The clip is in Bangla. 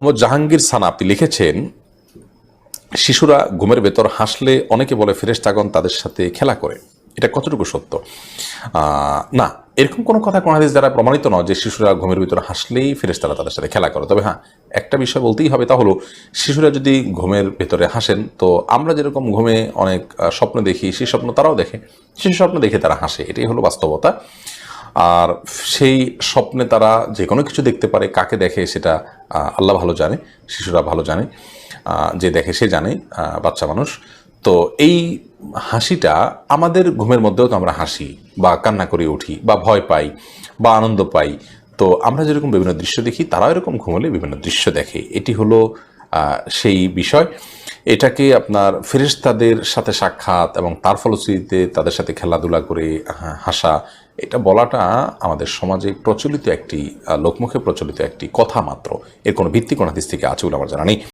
মোহাম্মদ জাহাঙ্গীর সানা আপনি লিখেছেন, শিশুরা ঘুমের ভেতর হাসলে অনেকে বলে ফেরেশতাগণ তাদের সাথে খেলা করে। এটা কতটুকু সত্য? না, এরকম কোনো কথা কোন হাদিস দ্বারা প্রমাণিত নয় যে শিশুরা ঘুমের ভিতরে হাসলেই ফেরেশতারা তাদের সাথে খেলা করে। তবে হ্যাঁ একটা বিষয় বলতেই হবে তা হলো, শিশুরা যদি ঘুমের ভেতরে হাসেন, তো আমরা যেরকম ঘুমে অনেক স্বপ্ন দেখি সেই স্বপ্ন তারাও দেখে। সেই স্বপ্ন দেখে তারা হাসে, এটাই হলো বাস্তবতা। আর সেই স্বপ্নে তারা যে কোনো কিছু দেখতে পারে, কাকে দেখে সেটা আল্লাহ ভালো জানে, শিশুরা ভালো জানে যে দেখে সে জানে বাচ্চা মানুষ। তো এই হাসিটা আমাদের ঘুমের মধ্যেও তো আমরা হাসি বা কান্না করে উঠি বা ভয় পাই বা আনন্দ পাই। তো আমরা যেরকম বিভিন্ন দৃশ্য দেখি, তারাও এরকম ঘুমলে বিভিন্ন দৃশ্য দেখে। এটি হলো সেই বিষয়। এটাকে আপনার ফেরিস্তাদের সাথে সাক্ষাৎ এবং তার ফলশ্রুতিতে তাদের সাথে খেলাধুলা করে হাসা, এটা বলাটা আমাদের সমাজে প্রচলিত একটি লোকমুখে প্রচলিত একটি কথা মাত্র। এর কোনো ভিত্তি কোনো হাদিস থেকে আছে বলে আমার জানা নেই।